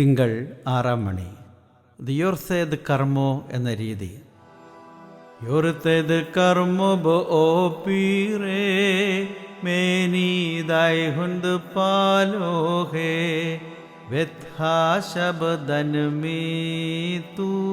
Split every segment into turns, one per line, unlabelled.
തിങ്കൾ ആറാം മണി. ദിയോർസേത് കർമ്മോ എന്ന രീതി. യോർത്തേത് കർമ്മോ ബോ ഓ പീറേ മേനീതായ് ഹുന്ത് പാലോ ഹേ വ്യത്ഹാ ശബ്ദൻ മീ തൂനോയ്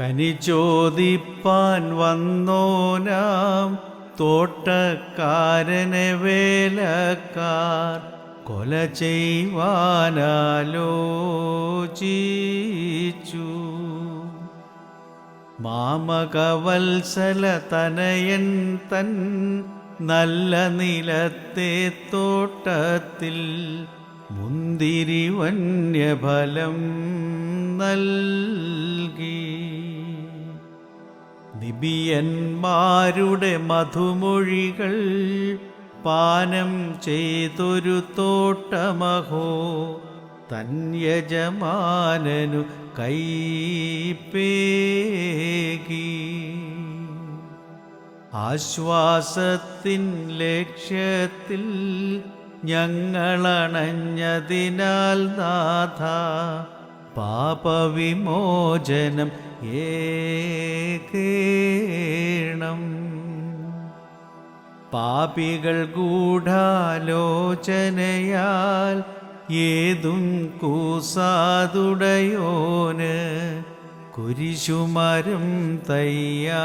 കനിചോദിപ്പാൻ വന്നോനാം തോട്ടക്കാരനെ വേലക്കാർ കൊല ചെയ്യുവാനാലോചിച്ചു. മാമകവത്സല തനയൻ തൻ നല്ല നിലത്തെ തോട്ടത്തിൽ മുന്തിരി വന്യഫലം നൽകി. നിബിയന്മാരുടെ മധുമൊഴികൾ പാനം ചെയ്തൊരു തോട്ടമഹോ തന്യജമാനനു കൈപ്പേകി ആശ്വാസത്തിൻ ലക്ഷ്യത്തിൽ ഞങ്ങളണഞ്ഞതിനാൽ നാഥ പാപവിമോചനം ഏകേണം. പാപികൾ ഗൂഢാലോചനയാൽ ഏതും കൂസാതുടയോന് കുരിശുമരം തയ്യാറാക്കി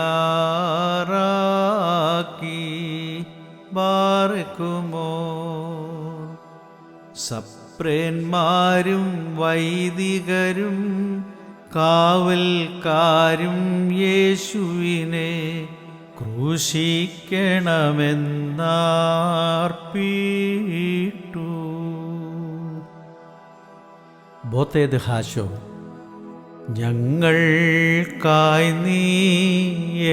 ബാർക്കുമോ? സപ്രേന്മാരും വൈദികരും കാവൽക്കാരും യേശുവിനെ ക്രൂശിക്കണമെന്നാർപ്പിട്ടു. ബോത്തേത് ഹാശോ ഞങ്ങൾക്കായി നീ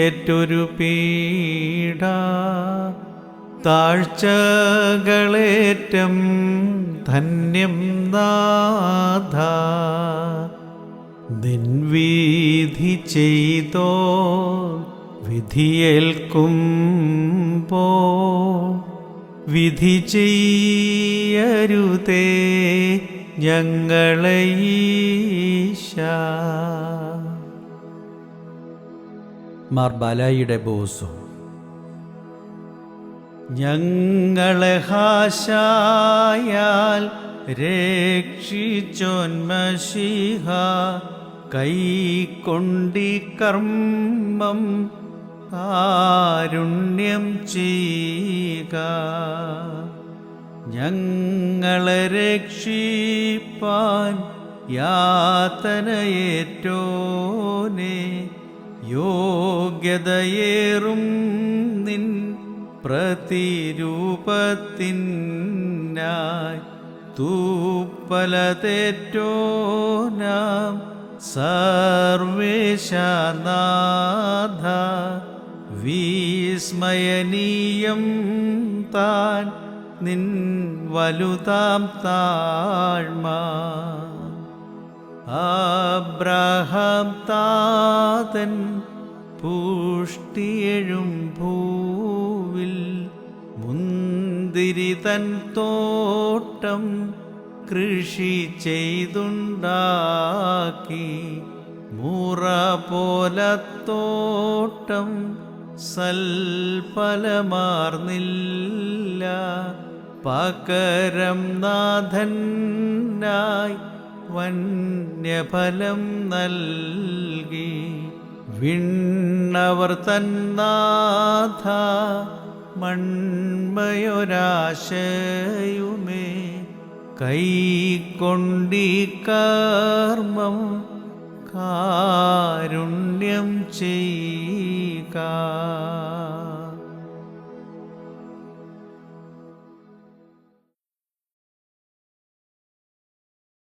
ഏറ്റൊരു പീഡ താഴ്ചകളേറ്റം ധന്യം നാഥ. നിൻവീധി ചെയ്തോ വിധിയേൽക്കുമ്പോ വിധി ചെയ്യരുതേ ഞങ്ങളീശ മാർബാലായിയുടെ മാർ ബാലായിയുടെ ബോസോ ഞങ്ങളെ ഹാശായാൽ രക്ഷിച്ചോന്മഷിഹ കൈക്കൊണ്ടി കർമ്മം കാരുണ്യം ചെയ്യുക. ഞങ്ങളെ രക്ഷിപ്പാൻ യാതനയേറ്റോനെ യോഗ്യതയേറും നിൻ പ്രതിരൂപത്തിനായി തൂപ്പലതേറ്റോനാം സർവേശനാഥ വിസ്മയനീയം താൻ നിൻ വലുതാം താഴ്മ. അബ്രഹാം താതൻ പുഷ്ടിയെഴും മുന്തിരി തൻ തോട്ടം കൃഷി ചെയ്തുണ്ടാക്കി. മുറ പോലത്തോട്ടം സൽഫലമാർന്നില്ല പകരം നാഥനായി വന്യഫലം നൽകി. വിണ്ണവർ തന്നാഥ മൺമയൊരാശയുമേ കൈക്കൊണ്ടി കർമ്മം കാരുണ്യം ചെയ്യുക.